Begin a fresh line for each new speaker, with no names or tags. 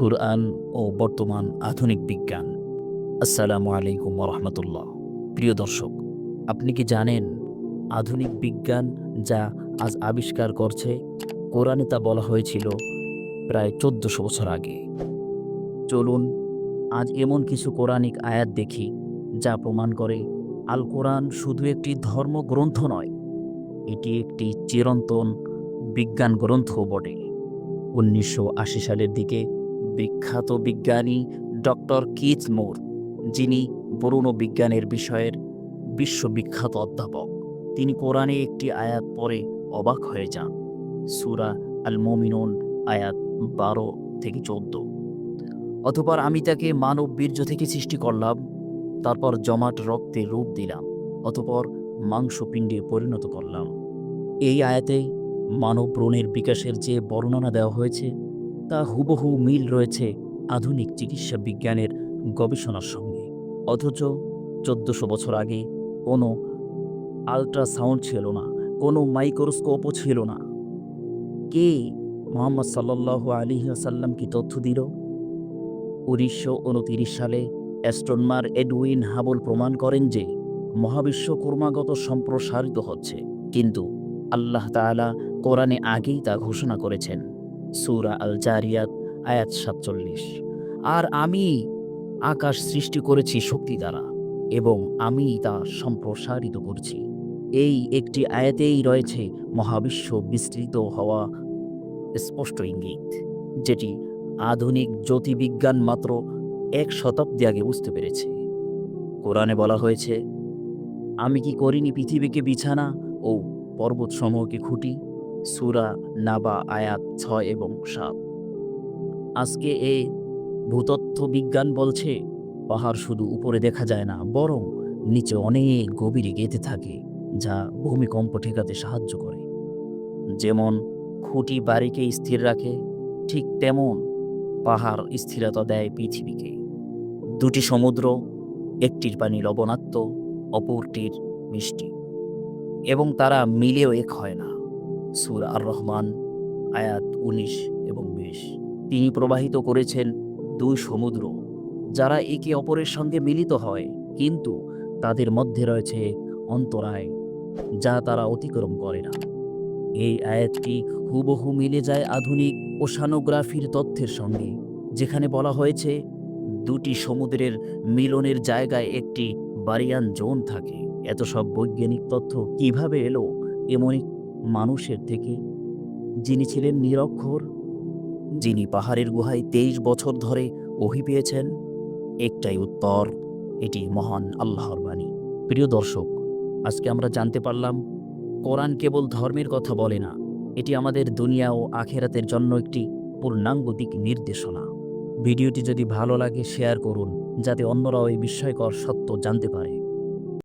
কুরআন ও বর্তমান আধুনিক বিজ্ঞান। আসসালামু আলাইকুম রহমতুল্লাহ। প্রিয় দর্শক, আপনি কি জানেন আধুনিক বিজ্ঞান যা আজ আবিষ্কার করছে? কোরআনে তা বলা হয়েছিল প্রায় চোদ্দশো বছর আগে। চলুন, আজ এমন কিছু কোরআনিক আয়াত দেখি যা প্রমাণ করে আল কোরআন শুধু একটি ধর্মগ্রন্থ নয়, এটি একটি চিরন্তন বিজ্ঞান গ্রন্থ বটে। উনিশশো আশি সালের দিকে বিখ্যাত বিজ্ঞানী ডক্টর কিথ মোর, যিনি পুরনো বিজ্ঞানের বিষয়ের বিশ্ববিখ্যাত অধ্যাপক। তিনি কোরআনে একটি আয়াত পরে অবাক হয়ে যান। সুরা আল মোমিনুন আয়াত বারো থেকে চোদ্দ। অতপর আমি তাকে মানব বীর্য থেকে সৃষ্টি করলাম, তারপর জমাট রক্তে রূপ দিলাম, অতপর মাংসপিণ্ডে পরিণত করলাম। এই আয়াতে মানব ব্রণের বিকাশের যে বর্ণনা দেওয়া হয়েছে। তা হুবহু মিল রয়েছে আধুনিক চিকিৎসা বিজ্ঞানের গবেষণার সঙ্গে। অথচ চোদ্দশো বছর আগে কোনো আল্ট্রাসাউন্ড ছিল না, কোনো মাইক্রোস্কোপও ছিল না। কে মোহাম্মদ সাল্লাহ আলী কি তথ্য দিল? উনিশশো উনতিরিশ সালে অ্যাস্ট্রনমার এডউইন হাবল প্রমাণ করেন যে মহাবিশ্ব ক্রমাগত সম্প্রসারিত হচ্ছে। কিন্তু আল্লাহ তাআলা কোরআনে আগেই তা ঘোষণা করেছেন। সূরা আল জারিয়াত আয়াত সাতচল্লিশ। আর আমি আকাশ সৃষ্টি করেছি শক্তি দ্বারা এবং আমি তা সম্প্রসারিত করছি। এই একটি আয়াতেই রয়েছে মহাবিশ্ব বিস্তৃত হওয়া স্পষ্ট ইঙ্গিত, যেটি আধুনিক জ্যোতির্বিজ্ঞান মাত্র এক শতাব্দী আগে বুঝতে পেরেছে। কোরআনে বলা হয়েছে, আমি কি করিনি পৃথিবীকে বিছানা ও পর্বতসমূহকে খুঁটি? সুরা নাবা আয়াত ছয় এবং সাত। আজকে এ ভূতত্ত্ব বিজ্ঞান বলছে, পাহাড় শুধু উপরে দেখা যায় না, বরং নিচে অনেক গভীরে গেঁথে থাকে, যা ভূমিকম্প ঠেকাতে সাহায্য করে। যেমন খুঁটি বাড়িকে স্থির রাখে, ঠিক তেমন পাহাড় স্থিরতা দেয় পৃথিবীকে। দুটি সমুদ্র, একটির পানি লবণাক্ত, অপরটির মিষ্টি। এবং তারা মিলেও এক হয় না। সুর আর রহমান, আয়াত উনিশ এবং বিশ। তিনি প্রবাহিত করেছেন দুই সমুদ্র, যারা একে অপরের সঙ্গে মিলিত হয়, কিন্তু তাদের মধ্যে রয়েছে অন্তরায়, যা তারা অতিক্রম করে না। এই আয়াতটি হুবহু মিলে যায় আধুনিক ওশানোগ্রাফির তথ্যের সঙ্গে, যেখানে বলা হয়েছে, দুটি সমুদ্রের মিলনের জায়গায় একটি বারিয়ান জোন থাকে। এত সব বৈজ্ঞানিক তথ্য কীভাবে এলো, এমন মানুষের থেকে, যিনি ছিলেন নিরক্ষর, যিনি পাহাড়ের গুহায় তেইশ বছর ধরে ওহি পেয়েছেন, একটাই উত্তর, এটি মহান আল্লাহর বাণী। প্রিয় দর্শক, আজকে আমরা জানতে পারলাম, কোরআন কেবল ধর্মের কথা বলে না, এটি আমাদের দুনিয়া ও আখেরাতের জন্য একটি পূর্ণাঙ্গ দিক নির্দেশনা। ভিডিওটি যদি ভালো লাগে, শেয়ার করুন, যাতে অন্যরাও এই বিস্ময়কর সত্য জানতে পারে।